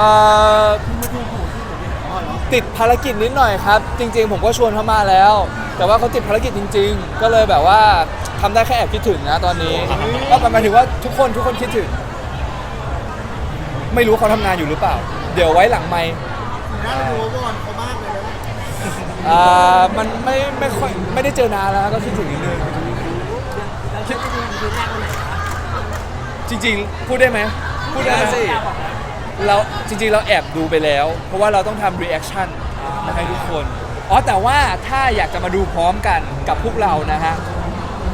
อ่อติดภารกิจนิดหน่อยครับ จริง ๆ ผมก็ชวนเขามาแล้ว แต่ว่าเขาติดภารกิจจริง ๆ ก็เลยแบบว่าทำได้แค่แอบคิดถึงนะตอนนี้ ก็หมายถึงว่าทุกคนทุกคนคิดถึง ไม่รู้เขาทำงานอยู่หรือเปล่า เดี๋ยวไว้หลังไมค์ น่าดูวอนเขามากเลยนะอ่ามันไม่ไม่ค่อยไม่ได้เจอนานแล้วก็คิดถึงนิดนึงแล้วคิดจะดูดูแรกวันไหนคะจริง ๆ พูดได้ไหมพูดได้ไหมสิ เราจริงๆเราแอบดูไปแล้ว เพราะว่าเราต้องทำรีแอคชั่นมาให้ทุกคน อ๋อแต่ว่าถ้าอยากจะมาดูพร้อมกันกับพวกเรานะฮะ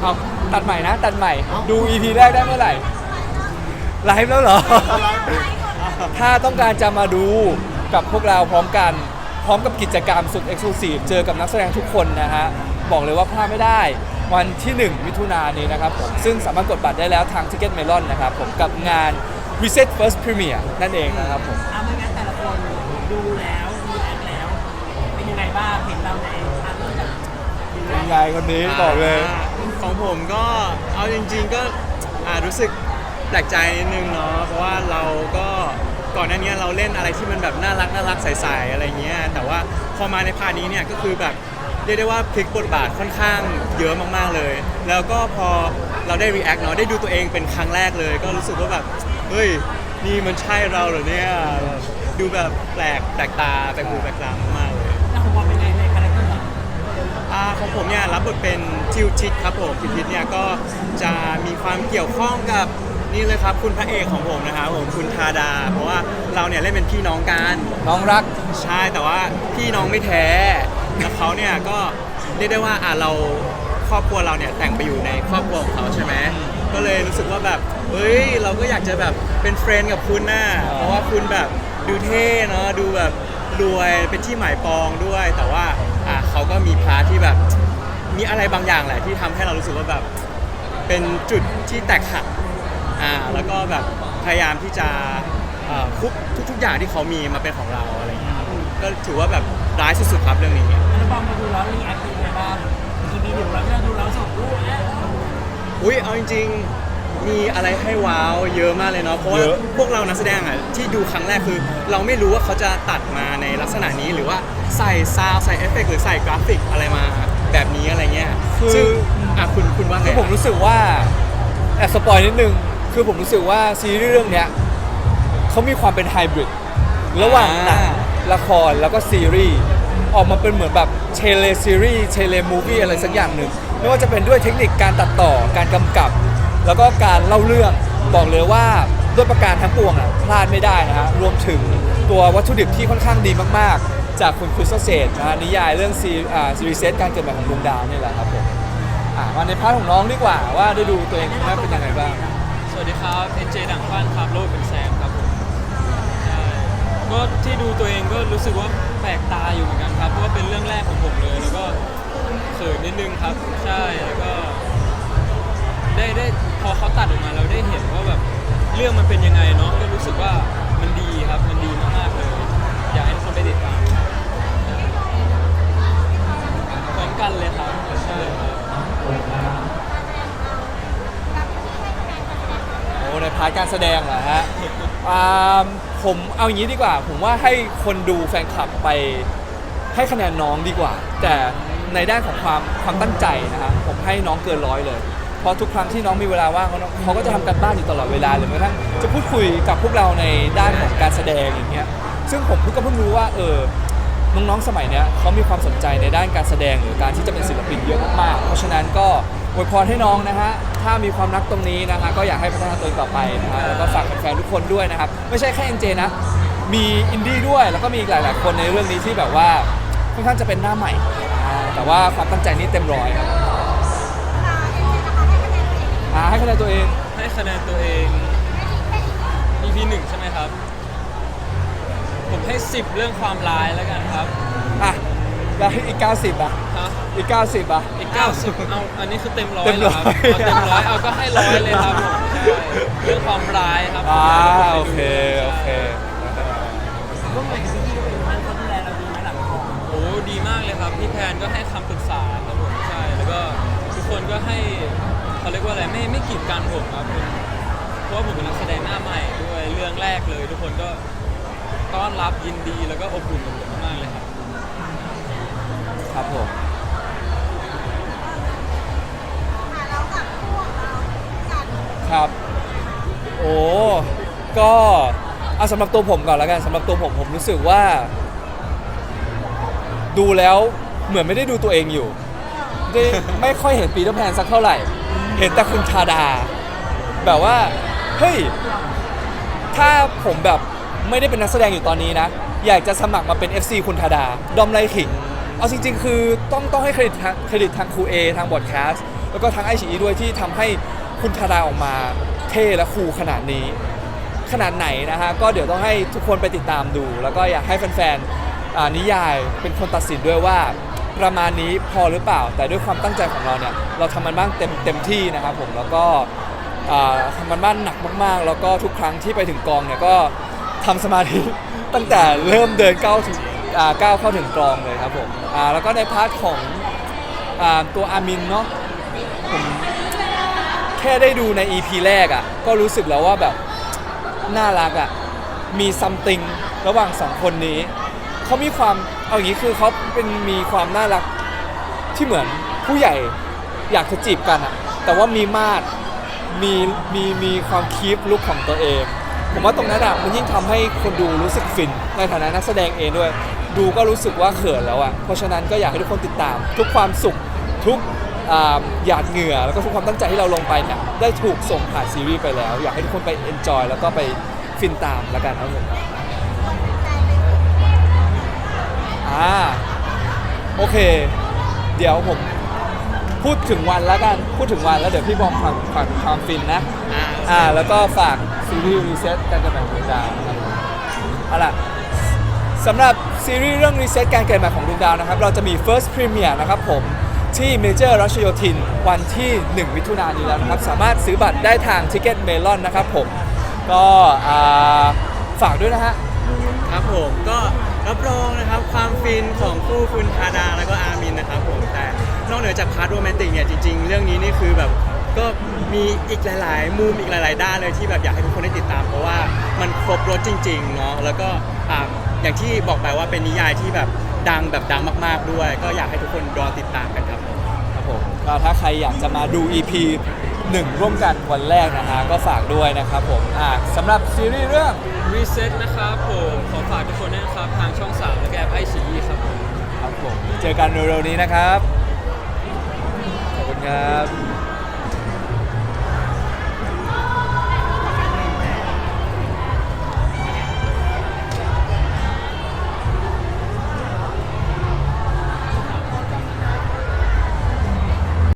เอาตัดใหม่นะ ตัดใหม่ ดู EP แรกได้เมื่อไหร่ ไลฟ์แล้วเหรอ ถ้าต้องการจะมาดูกับพวกเราพร้อมกัน พร้อมกับกิจกรรมสุดเอ็กซ์คลูซีฟเจอกับนักแสดงทุกคนนะฮะ บอกเลยว่าพลาดไม่ได้ วันที่ 1 มิถุนายนนี้นะครับผมซึ่งสามารถกดบัตรได้แล้วทาง Ticket Melon นะครับผมกับงาน Reset First Premiere นั่นเองนะครับผม เอาไม่งั้นแต่ละคนดูแล้วดูแอคแล้ว เป็นยังไงบ้างเห็นเราในทางเรื่องจากเป็นไงคนนี้บอกเลยาของผมก็เอาจริง ๆก็อ่ารู้สึกแปลกใจนิดนึงเนาะเพราะว่าเราก็ก่อนหน้านี้เราเล่นอะไรที่มันแบบน่ารักน่ารักใสๆอะไรเงี้ยแต่ว่าพอมาในพาร์ทนี้เนี่ยก็คือแบบเรียกได้ว่าพลิกบทบาทค่อนข้างเยอะมากๆเลย แล้วก็พอ เราได้ react เนาะได้ดูตัวเองเป็นครั้งแรกเลย ก็รู้สึกว่าแบบเฮ้ยนี่มันใช่เราเหรอเนี่ยแบบดูแบบแปลกแปลกตาแปลกหูแปลกตามากๆเลยแล้วของบอลเป็นไงในคาแรคเตอร์เราอาของผมเนี่ยรับบทเป็นทิวทิศครับผมทิวทิศเนี่ยก็จะมีความเกี่ยวข้องกับนี่เลยครับคุณพระเอกของผมนะครับผมคุณทาดา เพราะว่าเราเนี่ยเล่นเป็นพี่น้องกันน้องรัก ใช่แต่ว่าพี่น้องไม่แท้แล้วเขาเนี่ยก็เรียกได้ว่าอะเรา ครอบครัวเราเนี่ยแต่งไปอยู่ในครอบครัวของเขาใช่ไหมก็เลยรู้สึกว่าแบบเฮ้ยเราก็อยากจะแบบเป็นเฟรนด์กับคุณน่ะเพราะว่าคุณแบบดูเท่เนาะดูแบบรวยเป็นที่หมายปองด้วย แต่ว่าอะเขาก็มีพาร์ทที่แบบมีอะไรบางอย่างแหละที่ทำให้เรารู้สึกว่าแบบเป็นจุดที่แตกหักอ่าแล้วก็แบบพยายามที่จะเอ่อคุบทุกๆอย่างที่เขามีมาเป็นของเราอะไรอย่างเงี้ยครับก็ถือว่าแบบร้ายสุดๆครับเรื่องนี้ แล้วบอลมาดูแล้วรีแอคเป็นยังไงบ้าง EP หนึ่งเราที่เราดูแล้วสองรูปแอคอุ้ยเอาจริงๆ มีอะไรให้ว้าวเยอะมากเลยเนาะ เพราะว่าเยอะ พวกเรานักแสดงอะที่ดูครั้งแรกคือ เราไม่รู้ว่าเขาจะตัดมาในลักษณะนี้หรือว่าใส่ซาวด์ใส่เอฟเฟกต์หรือใส่กราฟิกอะไรมาแบบนี้อะไรเงี้ยคือ ซึ่งอะคุณคุณว่าไงคือผมรู้สึกว่าแอบสปอยนิดนึง คือผมรู้สึกว่าซีรีส์เรื่องเนี้ยเขามีความเป็นไฮบริดระหว่างหนังละครแล้วก็ซีรีส์ ออกมาเป็นเหมือนแบบเทเลซีรีส์เทเลมูวี่อะไรสักอย่างหนึ่งไม่ว่าจะเป็นด้วยเทคนิคการตัดต่อการกำกับ แล้วก็การเล่าเรื่องบอกเลยว่าด้วยประการทั้งปวงอะพลาดไม่ได้นะฮะรวมถึงตัววัตถุดิบที่ค่อนข้างดีมากๆ จากคุณคริสเซตนะฮะนิยายเรื่องซีอ่าซีรีส์เซตการเกิดใหม่ของดวงดาวนี่แหละครับผมอะมาในพาร์ทของน้องดีกว่าว่าได้ดูตัวเองครั้งแรกเป็นยังไงบ้างสวัสดีครับเอ็นเจดังฟันครับโลกเป็นแซม ก็ที่ดูตัวเองก็รู้สึกว่าแปลกตาอยู่เหมือนกันครับ เพราะว่าเป็นเรื่องแรกของผมเลย แล้วก็เขินนิดนึงครับ ใช่ แล้วก็ ได้ได้พอเขาตัดออกมาเราได้เห็นว่าแบบเรื่องมันเป็นยังไงเนาะ ก็รู้สึกว่ามันดีครับ มันดีมากๆเลย อยากให้ทุกคนไปติดตามพร้อมกันเลยครับ ใช่ครับโอ้ในพาร์ทการแสดงเหรอฮะ อ่าผมเอาอย่างนี้ดีกว่า ผมว่าให้คนดูแฟนคลับไปให้คะแนนน้องดีกว่า แต่ในด้านของความความตั้งใจนะฮะผมให้น้องเกินร้อยเลย เพราะทุกครั้งที่น้องมีเวลาว่างเขาเขาก็จะทำการบ้านอยู่ตลอดเวลาหรือแม้กระทั่งจะพูดคุยกับพวกเราในด้านของการแสดงอย่างเงี้ยซึ่งผมก็เพิ่งรู้ว่าเออน้องๆสมัยเนี้ยเขามีความสนใจในด้านการแสดงหรือการที่จะเป็นศิลปินเยอะมากๆเพราะฉะนั้นก็ อวยพรให้น้องนะฮะ ถ้ามีความรักตรงนี้นะฮะ ก็อยากให้พัฒนาตัวเองต่อไปนะฮะ แล้วก็ฝากแฟนๆทุกคนด้วยนะครับ ไม่ใช่แค่เอ็นเจนะ มีอินดี้ด้วย แล้วก็มีอีกหลาย ๆ คนในเรื่องนี้ที่แบบว่าค่อนข้างจะเป็นหน้าใหม่อ่าแต่ว่าความตั้งใจนี่เต็มร้อยครับอ่าให้คะแนนตัวเอง ให้คะแนนตัวเอง EP หนึ่งใช่ไหมครับ ผมให้ 10 เรื่องความร้ายแล้วกันครับ แล้วอีก 90อะฮะอีก 90อะ อีก90เอาอันนี้คือเต็มร้อยเต็มเหรอครับร้อยเอาเต็มร้อยเอาก็ให้ร้อยเลยครับผมใช่เรื่องความร้ายครับอ่าผมโอเคโอเค ร่วมงานกับพี่ๆก็เป็นยังไงเขาดูแลเราดีไหมหลังกองโอ้ดีมากเลยครับพี่แพนก็ให้คำปรึกษาครับผมใช่แล้วก็ทุกคนก็ให้เขาเรียกว่าอะไรไม่ไม่กีดกันผมครับผมเพราะว่าผมเป็นนักแสดงหน้าใหม่ด้วยเรื่องแรกเลย ทุกคนก็ต้อนรับยินดีแล้วก็อบอุ่นกับผมมากๆเลยครับ ครับผมค่ะแล้วกับพวกเราจัดครับ โอ้ก็เอาสำหรับตัวผมก่อนแล้วกันสำหรับตัวผมผมรู้สึกว่า ดูแล้วเหมือนไม่ได้ดูตัวเองอยู่ได้ไม่ค่อยเห็นปีเตอร์แพนสักเท่าไหร่ เห็นแต่คุณชาดา แบบว่า เฮ้ย ถ้าผมแบบไม่ได้เป็นนักแสดงอยู่ตอนนี้นะ อยากจะสมัครมาเป็น FC คุณธาดา ดอมไลขิง เอาจริงๆ คือต้องต้องให้เครดิตทางเครดิตทางครูเอทางบอดแคสต์แล้วก็ทางไอชีด้วยที่ทำให้คุณธาดาออกมาเท่และคูลขนาดนี้ ขนาดไหนนะฮะก็เดี๋ยวต้องให้ทุกคนไปติดตามดู แล้วก็อยากให้แฟนๆนิยายเป็นคนตัดสินด้วยว่าประมาณนี้พอหรือเปล่า แต่ด้วยความตั้งใจของเราเนี่ยเราทำมันบ้างเต็มเต็มที่นะครับผมแล้วก็ทำมันบ้านหนักมากๆ แล้วก็ทุกครั้งที่ไปถึงกองเนี่ยก็ทำสมาธิตั้งแต่เริ่มเดินก้าวถึง อ่าก้าวเข้าถึงกองเลยครับผมอ่าแล้วก็ในพาร์ทของอ่าตัวอามินเนาะผมแค่ได้ดูใน EP แรกอะ่ะก็รู้สึกแล้วว่าแบบน่ารักอะ่ะมีซัมติงระหว่างสองคนนี้เขามีความเอาอย่างนี้คือเขาเป็นมีความน่ารักที่เหมือนผู้ใหญ่อยากจะจีบกันอะ่ะแต่ว่ามีมาดมีมีมีความคีปลุกของตัวเอง ผมว่าตรงนั้นอะมันยิ่งทำให้คนดูรู้สึกฟินในฐานะนักแสดงเองด้วย ดูก็รู้สึกว่าเขินแล้วอะเพราะฉะนั้นก็อยากให้ทุกคนติดตาม ทุกความสุขทุกอ่าหยาดเหงื่อแล้วก็ทุกความตั้งใจที่เราลงไปเนี่ยได้ถูกส่งผ่านซีรีส์ไปแล้ว อยากให้ทุกคนไปเอนจอยแล้วก็ไปฟินตามแล้วกันครับผมอ่าโอเค เดี๋ยวผมพูดถึงวันแล้วกันพูดถึงวันแล้วเดี๋ยวพี่บอมฝากฝากความฟินนะอ่าอ่าแล้วก็ฝากซีรีส์รีเซ็ตการเกิดใหม่ของดวงดาวนะครับเอาล่ะสำหรับ ซีรีส์เรื่องรีเซ็ตการเกิดใหม่ของดวงดาวนะครับ เราจะมี First Premiere นะครับผม ที่เมเจอร์รัชโยธิน วันที่ 1 มิถุนายนนี้แล้วนะครับ สามารถซื้อบัตรได้ทาง Ticket Melon นะครับผม ก็อ่าฝากด้วยนะฮะ ครับผมก็รับรองนะครับความฟินของคู่คุณธาดาแล้วก็อามินนะครับผมแต่นอกเหนือจากพาร์ทโรแมนติกเนี่ยจริง ๆ เรื่องนี้นี่คือแบบก็มีอีกหลาย ๆ มุมอีกหลาย ๆ ด้านเลยที่แบบอยากให้ทุกคนได้ติดตาม เพราะว่ามันครบรถจริง ๆ เนาะแล้วก็อ่า อย่างที่บอกไปว่าเป็นนิยายที่แบบดังแบบดังมากๆด้วย ก็อยากให้ทุกคนรอติดตามกันครับผมครับผมก็ถ้าใครอยากจะมาดู EP 1 ร่วมกันวันแรกนะฮะก็ฝากด้วยนะครับผมอ่าสำหรับซีรีส์เรื่อง Reset นะครับผมขอฝากทุกคนด้วยนะครับ ทางช่อง 3 และก็แอปไอชีครับผมครับผมเจอกันเร็วๆนี้นะครับ ขอบคุณครับ